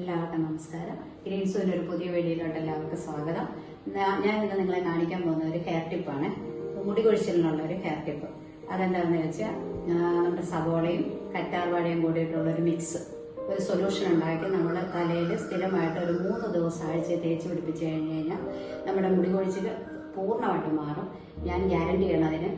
എല്ലാവർക്കും നമസ്കാരം. ഗ്രീൻസൂരിന്റെ ഒരു പുതിയ വീഡിയോയിലോട്ട് എല്ലാവർക്കും സ്വാഗതം. ഞാൻ ഇന്ന് നിങ്ങളെ കാണിക്കാൻ പോകുന്ന ഒരു ഹെയർ ടിപ്പാണ് മുടി കൊഴിച്ചിലിനുള്ള ഒരു ഹെയർ ടിപ്പ് അതെന്താണെന്ന് വെച്ചാൽ നമ്മുടെ സവോളയും കറ്റാർവാഴയും കൂടിയിട്ടുള്ള ഒരു മിക്സ് ഒരു സൊല്യൂഷൻ ഉണ്ടാക്കി നമ്മൾ തലയിൽ സ്ഥിരമായിട്ട് ഒരു മൂന്ന് ദിവസം ആഴ്ച തേച്ച് പിടിപ്പിച്ച് കഴിഞ്ഞ് കഴിഞ്ഞാൽ നമ്മുടെ മുടി കൊഴിച്ചിൽ പൂർണമായിട്ട് മാറും. ഞാൻ ഗ്യാരണ്ടി ചെയ്യണം അതിന്.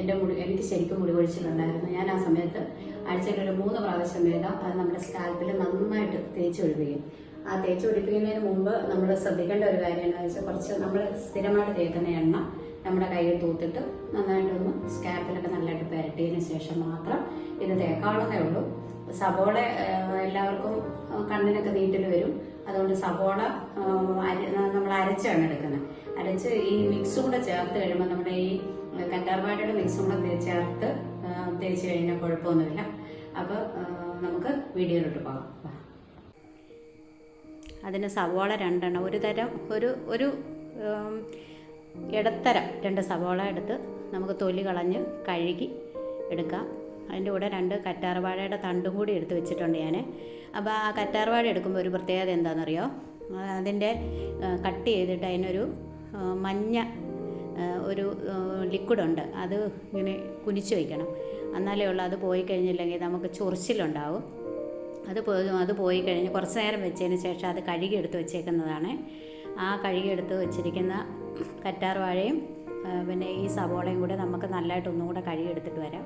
എന്റെ മുടി എനിക്ക് ശരിക്കും മുടി കൊഴിച്ചിലുണ്ടായിരുന്നു. ഞാൻ ആ സമയത്ത് ആഴ്ചയിൽ ഒരു മൂന്ന് പ്രാവശ്യം വീതം അത് നമ്മുടെ സ്കാൽപ്പിൽ നന്നായിട്ട് തേച്ച് ഒഴിപ്പിക്കും ആ തേച്ച് പിടിപ്പിക്കുന്നതിന് മുമ്പ് നമ്മൾ ശ്രദ്ധിക്കേണ്ട ഒരു കാര്യം എന്താണെന്ന് വെച്ചാൽ കുറച്ച് നമ്മൾ സ്ഥിരമായിട്ട് തേക്കുന്ന എണ്ണ നമ്മുടെ കയ്യിൽ തൂത്തിട്ട് നന്നായിട്ടൊന്ന് സ്കാൽപ്പിലൊക്കെ നല്ലതായിട്ട് പുരട്ടിയതിന് ശേഷം മാത്രം ഇത് തേക്കാവുന്നതേ ഉള്ളൂ. സവോള എല്ലാവർക്കും കണ്ണിനൊക്കെ നീട്ടിൽ വരും. അതുകൊണ്ട് സബോള നമ്മൾ അരച്ചാണ് എടുക്കുന്നത്. അരച്ച് ഈ മിക്സും കൂടെ ചേർത്ത് കഴിയുമ്പോൾ നമ്മുടെ ഈ കറ്റാർവാഴയുടെ മിക്സും കൂടെ ചേർത്ത് തേച്ച് കഴിഞ്ഞാൽ കുഴപ്പമൊന്നുമില്ല. അപ്പോൾ നമുക്ക് വീഡിയോയിലോട്ട് പോകാം. അതിന് സവോള രണ്ടെണ്ണം ഒരു തരം ഒരു ഒരു ഇടത്തരം രണ്ട് സവോള എടുത്ത് നമുക്ക് തൊലി കളഞ്ഞ് കഴുകി എടുക്കാം. അതിന്റെ കൂടെ രണ്ട് കറ്റാർവാഴയുടെ തണ്ടും കൂടി എടുത്ത് വെച്ചിട്ടുണ്ട് ഞാൻ അപ്പോൾ ആ കറ്റാർവാഴ എടുക്കുമ്പോൾ ഒരു പ്രത്യേകത എന്താണെന്നറിയോ അതിന്റെ കട്ട് ചെയ്തിട്ട് അതിനൊരു മഞ്ഞ ഒരു ലിക്വിഡുണ്ട്. അത് ഇങ്ങനെ കുനിച്ച് വയ്ക്കണം എന്നാലേ ഉള്ളൂ അത് പോയി കഴിഞ്ഞില്ലെങ്കിൽ നമുക്ക് ചൊറിച്ചിലുണ്ടാവും. അത് പോയി അത് പോയി കഴിഞ്ഞ് കുറച്ച് നേരം വെച്ചതിന് ശേഷം അത് കഴുകി എടുത്ത് വെച്ചേക്കുന്നതാണ്. ആ കഴുകി എടുത്ത് വെച്ചിരിക്കുന്ന കറ്റാർ വാഴയും പിന്നെ ഈ സവോളയും കൂടെ നമുക്ക് നല്ലതായിട്ട് ഒന്നും കൂടെ കഴുകി എടുത്തിട്ട് വരാം.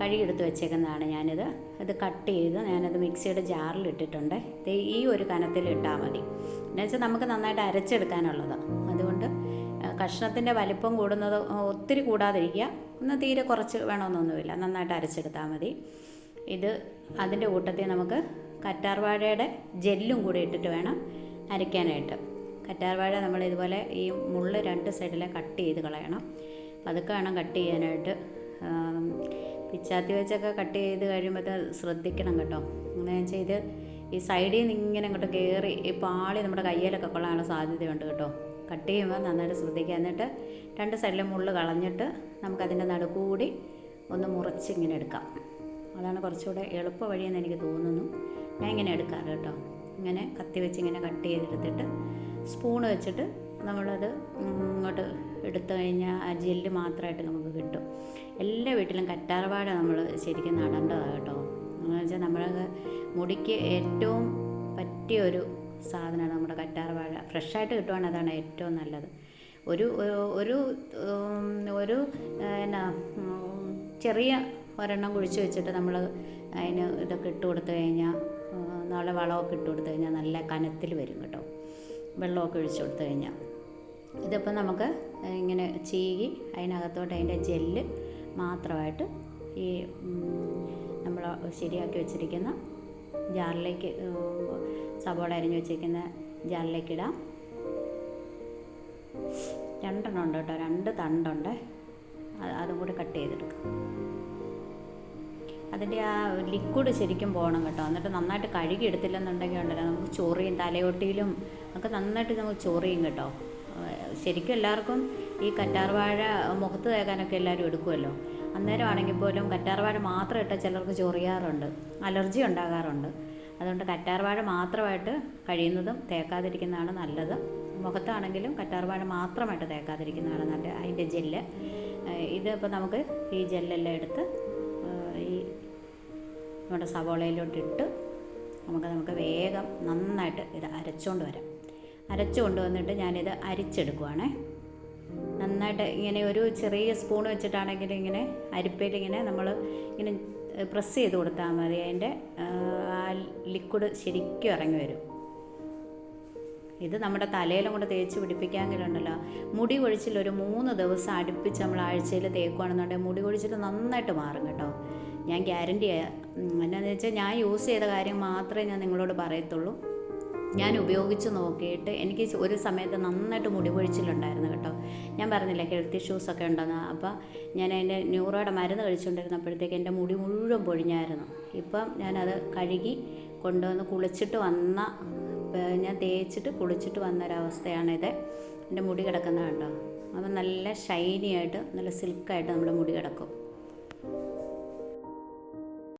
കഴുകി എടുത്ത് വെച്ചേക്കുന്നതാണ് ഞാനിത്. ഇത് കട്ട് ചെയ്ത് ഞാനത് മിക്സിയുടെ ജാറിൽ ഇട്ടിട്ടുണ്ട് ഈ ഒരു കനത്തിൽ ഇട്ടാൽ മതി. എന്നുവെച്ചാൽ നമുക്ക് നന്നായിട്ട് അരച്ചെടുക്കാനുള്ളത്. അതുകൊണ്ട് കഷ്ണത്തിന്റെ വലിപ്പം കൂടുന്നത് ഒത്തിരി കൂടാതിരിക്കുക. ഒന്ന് തീരെ കുറച്ച് വേണമെന്നൊന്നുമില്ല. നന്നായിട്ട് അരച്ചെടുത്താൽ മതി. ഇത് അതിന്റെ കൂട്ടത്തിൽ നമുക്ക് കറ്റാർവാഴയുടെ ജെല്ലും കൂടി ഇട്ടിട്ട് വേണം അരയ്ക്കാനായിട്ട്. കറ്റാർവാഴ നമ്മൾ ഇതുപോലെ ഈ മുള്ള് രണ്ട് സൈഡിലെ കട്ട് ചെയ്ത് കളയണം. പതുക്കെ വേണം കട്ട് ചെയ്യാനായിട്ട്. പിച്ചാത്തി വെച്ചൊക്കെ കട്ട് ചെയ്ത് കഴിയുമ്പോൾ ശ്രദ്ധിക്കണം കേട്ടോ. അങ്ങനെ വെച്ചാൽ ഇത് ഈ സൈഡിൽ നിന്ന് ഇങ്ങനെ അങ്ങോട്ട് കയറി ഈ പാളി നമ്മുടെ കയ്യിലൊക്കെ കൊള്ളാനുള്ള സാധ്യതയുണ്ട് കേട്ടോ. കട്ട് ചെയ്യുമ്പോൾ നന്നായിട്ട് ശ്രദ്ധിക്കുക. എന്നിട്ട് രണ്ട് സൈഡിലെ മുള്ളിൽ കളഞ്ഞിട്ട് നമുക്കതിന്റെ നടുക്കൂടി ഒന്ന് മുറിച്ച് ഇങ്ങനെ എടുക്കാം. അതാണ് കുറച്ചുകൂടെ എളുപ്പ വഴിയെന്ന് എനിക്ക് തോന്നുന്നു. ഞാൻ ഇങ്ങനെ എടുക്കാറ് കേട്ടോ. ഇങ്ങനെ കത്തി വെച്ച് ഇങ്ങനെ കട്ട് ചെയ്തെടുത്തിട്ട് സ്പൂൺ വെച്ചിട്ട് നമ്മളത് ഇങ്ങോട്ട് എടുത്തു കഴിഞ്ഞാൽ ആ ജെല്ല് മാത്രമായിട്ട് നമുക്ക് കിട്ടും. എല്ലാ വീട്ടിലും കറ്റാർവാഴ നമ്മൾ ശരിക്കും നടേണ്ടതാണ് കേട്ടോ. എന്ന് വെച്ചാൽ നമ്മുടെ മുടിക്ക് ഏറ്റവും പറ്റിയ ഒരു സാധനമാണ് നമ്മുടെ കറ്റാർവാഴ. ഫ്രഷായിട്ട് കിട്ടുവാണെങ്കിൽ അതാണ് ഏറ്റവും നല്ലത്. ഒരു ഒരു ഒരു എന്നാ ചെറിയ ഒരെണ്ണം കുഴിച്ച് വെച്ചിട്ട് നമ്മൾ അതിന് ഇതൊക്കെ ഇട്ട് കൊടുത്തു കഴിഞ്ഞാൽ നാളെ വളമൊക്കെ ഇട്ട് കൊടുത്തു കഴിഞ്ഞാൽ നല്ല കനത്തിൽ വരും കേട്ടോ. വെള്ളമൊക്കെ ഒഴിച്ച് കൊടുത്തു കഴിഞ്ഞാൽ ഇതിപ്പോൾ നമുക്ക് ഇങ്ങനെ ചീകി അതിനകത്തോട്ട് അതിന്റെ ജെല്ല് മാത്രമായിട്ട് ഈ നമ്മൾ ശരിയാക്കി വെച്ചിരിക്കുന്ന ജാറിലേക്ക് ഉം, സവോള അരിഞ്ഞ് വെച്ചിരിക്കുന്ന ജാറിലേക്ക് ഇടാം. രണ്ടെണ്ണം ഉണ്ട് കേട്ടോ. രണ്ട് തണ്ടുണ്ട്. അത് കൂടി കട്ട് ചെയ്തെടുക്കാം. അതിന്റെ ആ ലിക്വിഡ് ശരിക്കും പോകണം കേട്ടോ. എന്നിട്ട് നന്നായിട്ട് കഴുകി എടുത്തില്ലെന്നുണ്ടെങ്കിൽ ഉണ്ടല്ലോ. നമുക്ക് ചൊറിയും തലയൊട്ടിയിലും ഒക്കെ നന്നായിട്ട് നമുക്ക് ചൊറിയും കേട്ടോ. ശരിക്കും എല്ലാവർക്കും ഈ കറ്റാർവാഴ മുഖത്ത് തേക്കാനൊക്കെ എല്ലാവരും എടുക്കുമല്ലോ. അന്നേരം ആണെങ്കിൽ പോലും കറ്റാർവാഴ മാത്രം ഇട്ടാൽ ചിലർക്ക് ചൊറിയാറുണ്ട്. അലർജി ഉണ്ടാകാറുണ്ട്. അതുകൊണ്ട് കറ്റാർവാഴ മാത്രമായിട്ട് കഴിയുന്നതും തേക്കാതിരിക്കുന്നതാണ് നല്ലത്. മുഖത്താണെങ്കിലും കറ്റാർവാഴ മാത്രമായിട്ട് തേക്കാതിരിക്കുന്നതാണ് നല്ല അതിന്റെ ജെല്ല്. ഇതിപ്പോൾ നമുക്ക് ഈ ജെല്ലെല്ലാം എടുത്ത് ഈ നമ്മുടെ സവോളയിലോട്ടിട്ട് നമുക്ക് നമുക്ക് വേഗം നന്നായിട്ട് ഇത് അരച്ചുകൊണ്ട് വരാം. അരച്ചു കൊണ്ടുവന്നിട്ട് ഞാനിത് അരിച്ചെടുക്കുവാണേ. നന്നായിട്ട് ഇങ്ങനെ ഒരു ചെറിയ സ്പൂൺ വെച്ചിട്ടാണെങ്കിൽ ഇങ്ങനെ അരിപ്പയിൽ ഇങ്ങനെ നമ്മൾ ഇങ്ങനെ പ്രസ് ചെയ്ത് കൊടുത്താൽ മതി. അതിന്റെ ആ ലിക്വിഡ് ശരിക്കും ഇറങ്ങി വരും. ഇത് നമ്മുടെ തലയിലും കൂടെ തേച്ച് പിടിപ്പിക്കാമെങ്കിലുണ്ടല്ലോ മുടി കൊഴിച്ചിൽ ഒരു മൂന്ന് ദിവസം അടുപ്പിച്ച് നമ്മൾ ആഴ്ചയിൽ തേക്കുകയാണെന്നുണ്ടെങ്കിൽ മുടി കൊഴിച്ചിൽ നന്നായിട്ട് മാറും കേട്ടോ. ഞാൻ ഗ്യാരണ്ടി എന്നാന്ന് വെച്ചാൽ ഞാൻ യൂസ് ചെയ്ത കാര്യം മാത്രമേ ഞാൻ നിങ്ങളോട് പറയത്തുള്ളൂ. ഞാൻ ഉപയോഗിച്ച് നോക്കിയിട്ട് എനിക്ക് ഒരു സമയത്ത് നന്നായിട്ട് മുടി പൊഴിച്ചിലുണ്ടായിരുന്നു കേട്ടോ. ഞാൻ പറഞ്ഞില്ല ഹെൽത്ത് ഇഷ്യൂസൊക്കെ ഉണ്ടെന്ന്. അപ്പോൾ ഞാൻ അതിന്റെ ന്യൂറോയുടെ മരുന്ന് കഴിച്ചുകൊണ്ടിരുന്നപ്പോഴത്തേക്ക് എന്റെ മുടി മുഴുവൻ പൊഴിഞ്ഞായിരുന്നു. ഇപ്പം ഞാനത് കഴുകി കൊണ്ടുവന്ന് കുളിച്ചിട്ട് വന്ന ഞാൻ തേച്ചിട്ട് കുളിച്ചിട്ട് വന്നൊരവസ്ഥയാണിത്. എന്റെ മുടി കിടക്കുന്നത് കേട്ടോ അപ്പം നല്ല ഷൈനി ആയിട്ട് നല്ല സിൽക്കായിട്ട് നമ്മുടെ മുടി കിടക്കും.